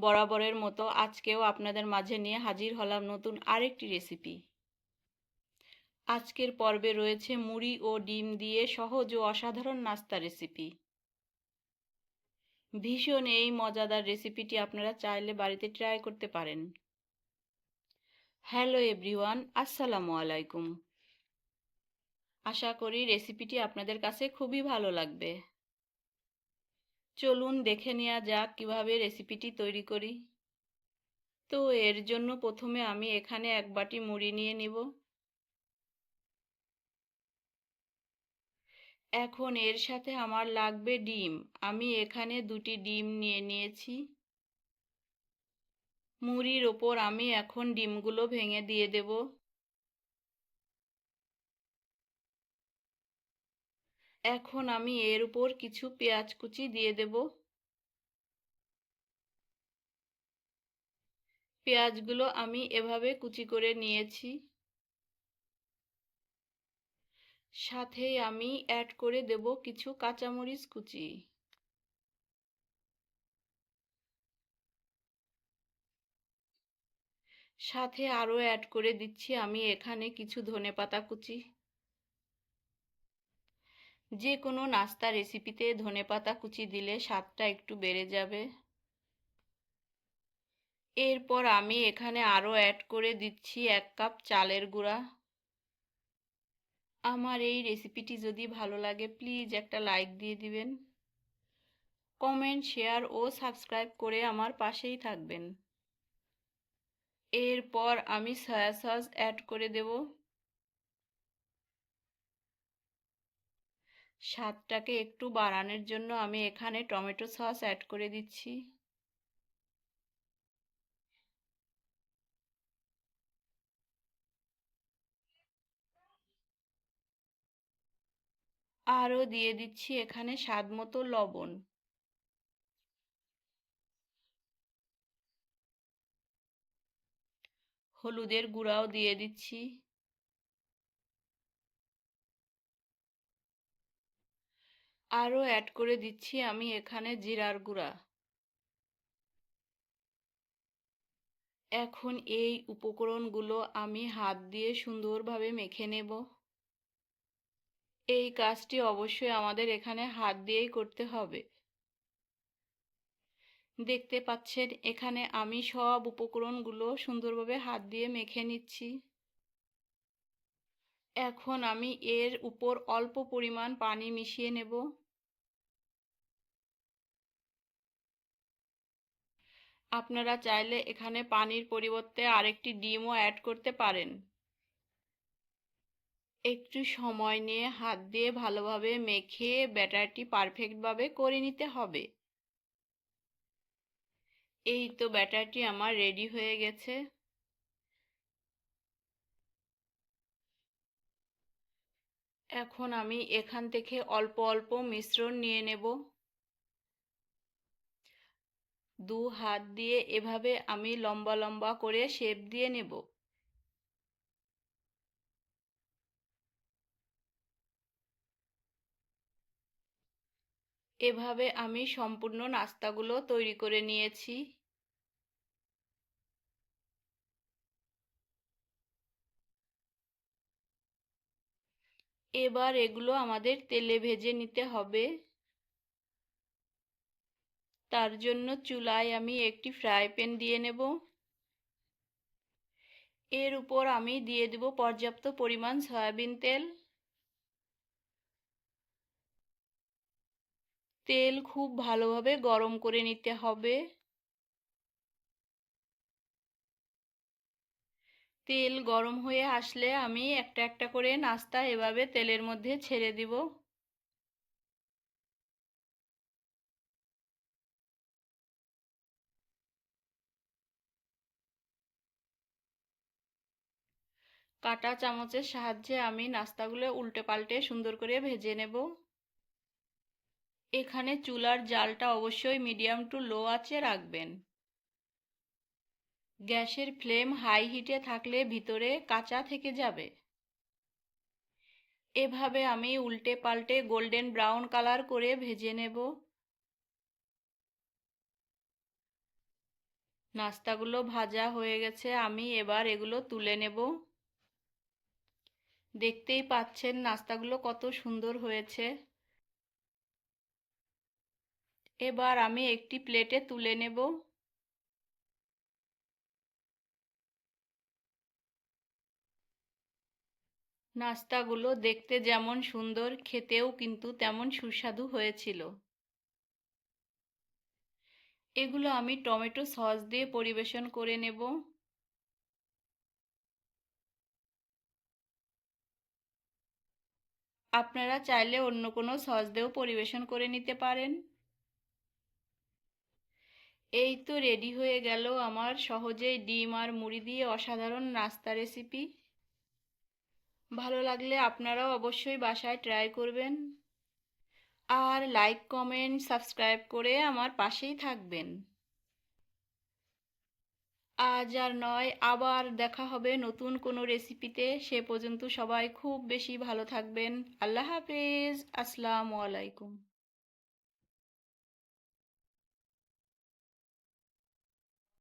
বরাবরের মতো আজকেও আপনাদের মাঝে নিয়ে হাজির হলাম নতুন আরেকটি রেসিপি আজকের পর্বে রয়েছে মুড়ি ও ডিম দিয়ে সহজ ও অসাধারণ নাস্তা রেসিপি ভীষণ এই মজাদার রেসিপিটি আপনারা চাইলে বাড়িতে ট্রাই করতে পারেন। হ্যালো এভরিওয়ান আসসালামু আলাইকুম। আশা করি রেসিপিটি আপনাদের কাছে খুবই ভালো লাগবে। চলুন দেখে নেওয়া যাক কীভাবে রেসিপিটি তৈরি করি। তো এর জন্য প্রথমে আমি এখানে এক বাটি মুড়ি নিয়ে নিব। এখন এর সাথে আমার লাগবে ডিম। আমি এখানে দুটি ডিম নিয়ে নিয়েছি। মুড়ির ওপর আমি এখন ডিমগুলো ভেঙে দিয়ে দেব। এখন আমি এর উপর কিছু পেঁয়াজ কুচি দিয়ে দেব। পেঁয়াজগুলো আমি এভাবে কুচি করে নিয়েছি। সাথেই আমি অ্যাড করে দেব কিছু কাঁচামরিচ কুচি। সাথে আরও অ্যাড করে দিচ্ছি আমি এখানে কিছু ধনেপাতা কুচি। যে কোনো নাস্তা রেসিপিতে ধনেপাতা কুচি দিলে স্বাদটা একটু বেড়ে যাবে। এরপর আমি এখানে আরও অ্যাড করে দিচ্ছি এক কাপ চালের গুঁড়া। আমার এই রেসিপিটি যদি ভালো লাগে প্লিজ একটা লাইক দিয়ে দিবেন। কমেন্ট শেয়ার ও সাবস্ক্রাইব করে আমার পাশেই থাকবেন। এরপর আমি সয়া সস অ্যাড করে দেব। স্বাদটাকে একটু বাড়ানোর জন্য আমি এখানে টমেটো সস অ্যাড করে দিচ্ছি। আরও দিয়ে দিচ্ছি এখানে স্বাদ মতো লবণ। হলুদের গুঁড়াও দিয়ে দিচ্ছি। আরও অ্যাড করে দিচ্ছি আমি এখানে জিরার গুঁড়া। এখন এই উপকরণগুলো আমি হাত দিয়ে সুন্দরভাবে মেখে নেব। এই কাজটি অবশ্যই আমাদের এখানে হাত দিয়েই করতে হবে। দেখতে পাচ্ছেন, এখানে আমি সব উপকরণগুলো সুন্দরভাবে হাত দিয়ে মেখে নিচ্ছি। এখন আমি এর উপর অল্প পরিমাণ পানি মিশিয়ে নেব। আপনারা চাইলে এখানে পানির পরিবর্তে আরেকটি ডিমও অ্যাড করতে পারেন। একটু সময় নিয়ে হাত দিয়ে ভালোভাবে মেখে ব্যাটারটি পারফেক্টভাবে করে নিতে হবে। এই তো ব্যাটারটি আমার রেডি হয়ে গেছে। এখন আমি এখান থেকে অল্প অল্প মিশ্রণ নিয়ে নেব। দু হাত দিয়ে এভাবে আমি লম্বা লম্বা করে শেপ দিয়ে নেব। এভাবে আমি সম্পূর্ণ নাস্তাগুলো তৈরি করে নিয়েছি। এবার এগুলো আমাদের তেলে ভেজে নিতে হবে। তার জন্য চুলায় আমি একটি ফ্রাই প্যান দিয়ে নেব। এর উপর আমি দিয়ে দেব পর্যাপ্ত পরিমাণ সয়াবিন তেল। তেল খুব ভালোভাবে গরম করে নিতে হবে। তেল গরম হয়ে আসলে আমি একটা একটা করে নাস্তা এভাবে তেলের মধ্যে ছেড়ে দিব। কাটা চামচের সাহায্যে আমি নাস্তাগুলো উল্টে পাল্টে সুন্দর করে ভেজে নেব। এখানে চুলার জালটা অবশ্যই মিডিয়াম টু লো আঁচে রাখবেন। গ্যাসের ফ্লেম হাই হিটে থাকলে ভিতরে কাঁচা থেকে যাবে। এভাবে আমি উল্টে পাল্টে গোল্ডেন ব্রাউন কালার করে ভেজে নেব। নাস্তাগুলো ভাজা হয়ে গেছে, আমি এবার এগুলো তুলে নেব। দেখতেই পাচ্ছেন নাস্তাগুলো কত সুন্দর হয়েছে। এবার আমি একটি প্লেটে তুলে নেব। নাস্তাগুলো দেখতে যেমন সুন্দর, খেতেও কিন্তু তেমন সুস্বাদু হয়েছিল। এগুলো আমি টমেটো সস দিয়ে পরিবেশন করে নেব। আপনারা চাইলে অন্য কোনো সস দিয়েও পরিবেশন করে নিতে পারেন। এই তো রেডি হয়ে গেল আমার সহজেই ডিম আর মুড়ি দিয়ে অসাধারণ নাস্তা রেসিপি। ভালো লাগলে আপনারাও অবশ্যই বাসায় ট্রাই করবেন। আর লাইক, কমেন্ট, সাবস্ক্রাইব করে আমার পাশেই থাকবেন। আজ আর নয়, আবার দেখা হবে নতুন কোনো রেসিপিতে সে পর্যন্ত সবাই খুব বেশি ভালো থাকবেন। আল্লাহ হাফিজ। আসসালামু আলাইকুম।